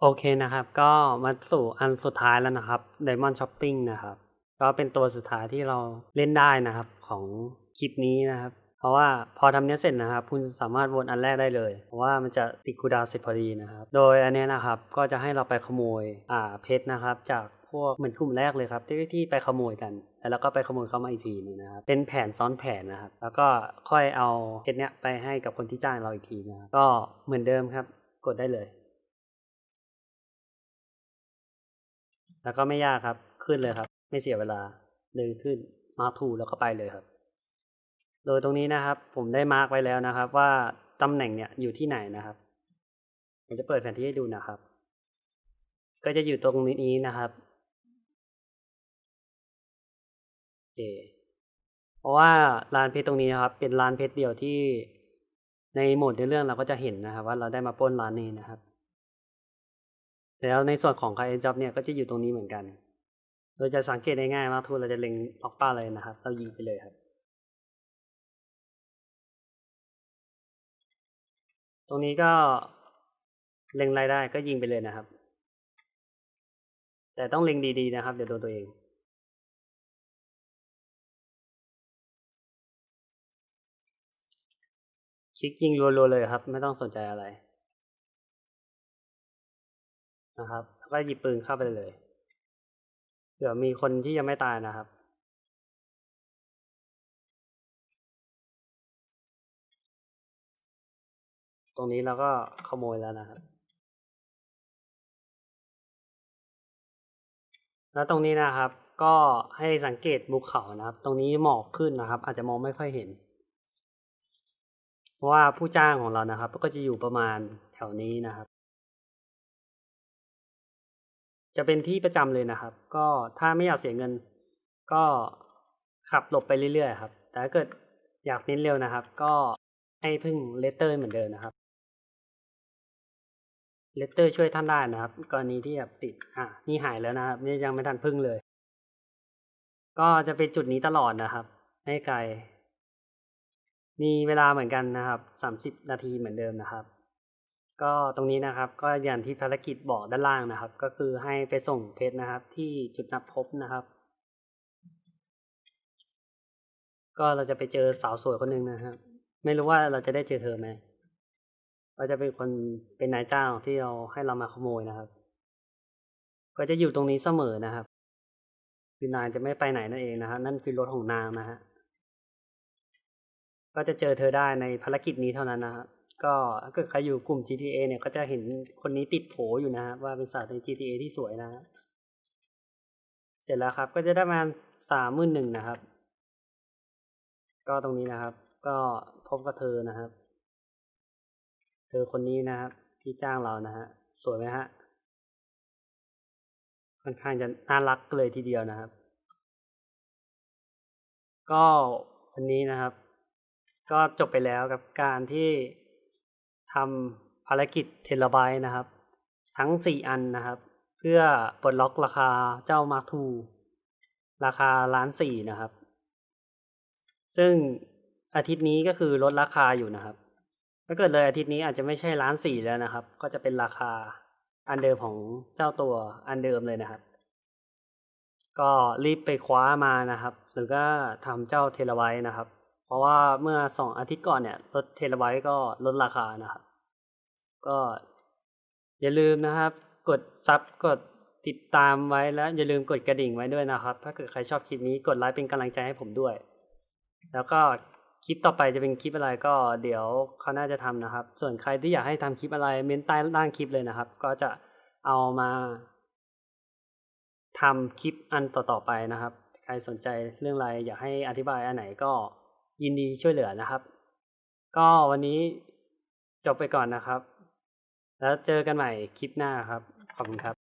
โอเคนะครับ ก็มาสู่อันสุดท้ายแล้วนะครับ Diamond Shopping นะครับ ก็เป็นตัวสุดท้ายที่เราเล่นได้นะครับของคลิปนี้นะครับ เพราะว่าพอทำเนี้ยเสร็จนะครับ คุณสามารถวนอันแรกได้เลย เพราะว่ามันจะติดคูดาวเสร็จพอดีนะครับ โดยอันเนี้ยนะครับก็จะให้เราไปขโมยอ่าเพชรนะครับ จากพวกเหมือนกลุ่มแรกเลยครับที่ที่ไปขโมยกัน แล้วก็ไปขโมยเข้ามาอีกทีนึงนะครับ เป็นแผนซ้อนแผนนะครับ แล้วก็ค่อยเอาเพชรเนี้ยไปให้กับคนที่จ้างเราอีกทีนะก็เหมือนเดิมครับ กดได้เลย แล้วก็ไม่ยากครับ ขึ้นเลยครับ ไม่เสียเวลาเลยขึ้นมาถูแล้วก็ไปเลยครับ โดยตรงนี้นะครับ ผมได้มาร์กไว้แล้วนะครับ ว่าตำแหน่งเนี่ยอยู่ที่ไหนนะครับผมจะเปิดแผนที่ให้ดูนะครับ ก็จะอยู่ตรงนี้นะครับโอเคเพราะว่าร้านเพชรตรงนี้นะครับ เป็นร้านเพชรเดียวที่ในโหมดในเรื่องเราก็จะเห็นนะครับ ว่าเราได้มาปล้นร้านนี้นะครับ แล้วในส่วนของ Client Job เนี่ยก็จะอยู่ตรงนี้เหมือนกัน โดยจะสังเกตได้ง่ายมากทุกเราจะเล็งล็อกเป้าเลยนะครับ เรายิงไปเลยครับ ตรงนี้ก็เล็งรายได้ก็ยิงไปเลยนะครับ แต่ต้องเล็งดีๆนะครับ เดี๋ยวโดนตัวเองคลิกยิงรัวๆเลยครับ ไม่ต้องสนใจอะไร นะครับแล้วก็หยิบปืนเข้าไปเลยเดี๋ยวมีคนที่ยังไม่ตายนะครับ ตรงนี้เราก็ขโมยแล้วนะครับ แล้วตรงนี้นะครับ ก็ให้สังเกตภูเขานะครับ ตรงนี้หมอกขึ้นนะครับ อาจจะมองไม่ค่อยเห็น เพราะว่าผู้จ้างของเรานะครับ ก็จะอยู่ประมาณแถวนี้นะครับ จะเป็นที่ประจำเลยนะครับ ก็ถ้าไม่อยากเสียเงิน ก็ขับหลบไปเรื่อยๆครับ แต่ถ้าเกิดอยากเน้นเร็วนะครับ ก็ให้พึ่งเลเตอร์เหมือนเดิมนะครับเลตเตอร์ช่วยท่านได้นะครับ กรณีที่แบบติดอะนี่หายแล้วนะครับนี่ยังไม่ทันพึ่งเลย ก็จะเป็นจุดนี้ตลอดนะครับ ไม่ไกล มีเวลาเหมือนกันนะครับสามสิบนาทีเหมือนเดิมนะครับ ก็ตรงนี้นะครับก็อย่างที่ภารกิจบอกด้านล่างนะครับ ก็คือให้ไปส่งเพชรนะครับ ที่จุดนัดพบนะครับ ก็เราจะไปเจอสาวสวยคนหนึ่งนะครับ ไม่รู้ว่าเราจะได้เจอเธอไหมก็จะเป็นคนเป็นนายจ้างที่เราให้เรามาขโมยนะครับ ก็จะอยู่ตรงนี้เสมอนะครับคือนายจะไม่ไปไหนนั่นเองนะฮะนั่นคือรถของนางนะฮะก็จะเจอเธอได้ในภารกิจนี้เท่านั้นนะฮะ ก็ถ้าเกิดใครอยู่กลุ่ม GTA เนี่ยก็จะเห็นคนนี้ติดโผอยู่นะฮะว่าเป็นสาวใน GTA ที่สวยนะ เสร็จแล้วครับ ก็จะได้มาสามหมื่นหนึ่งนะครับ ก็ตรงนี้นะครับ ก็พบกับเธอนะครับ เธอคนนี้นะครับ ที่จ้างเรานะฮะสวยไหมฮะค่อนข้างจะน่ารักเลยทีเดียวนะครับ ก็วันนี้นะครับ ก็จบไปแล้วกับการที่ ทำภารกิจเทเลไบต์นะครับ ทั้งสี่อันนะครับ เพื่อปลดล็อกราคาเจ้ามาร์ทูราคาล้านสี่นะครับ ซึ่งอาทิตย์นี้ก็คือลดราคาอยู่นะครับถ้าเกิดเลยอาทิตย์นี้อาจจะไม่ใช่ล้านสี่แล้วนะครับ ก็จะเป็นราคาอันเดิมของเจ้าตัวอันเดิมเลยนะครับ ก็รีบไปคว้ามานะครับ หรือก็ทำเจ้าเทเลไวต์นะครับ เพราะว่าเมื่อสองอาทิตย์ก่อนเนี่ยรถเทเลไวต์ก็ลดราคานะครับ ก็อย่าลืมนะครับ กดซับกดติดตามไว้แล้วอย่าลืมกดกระดิ่งไว้ด้วยนะครับ ถ้าเกิดใครชอบคลิปนี้กดไลค์เป็นกำลังใจให้ผมด้วย แล้วก็คลิปต่อไปจะเป็นคลิปอะไรก็เดี๋ยวเขาน่าจะทำนะครับ ส่วนใครที่อยากให้ทำคลิปอะไรเม้นใต้ล่างคลิปเลยนะครับ ก็จะเอามาทำคลิปอันต่อๆไปนะครับ ใครสนใจเรื่องอะไรอยากให้อธิบายอันไหนก็ ยินดีช่วยเหลือนะครับ ก็วันนี้จบไปก่อนนะครับ แล้วเจอกันใหม่คลิปหน้าครับ ขอบคุณครับ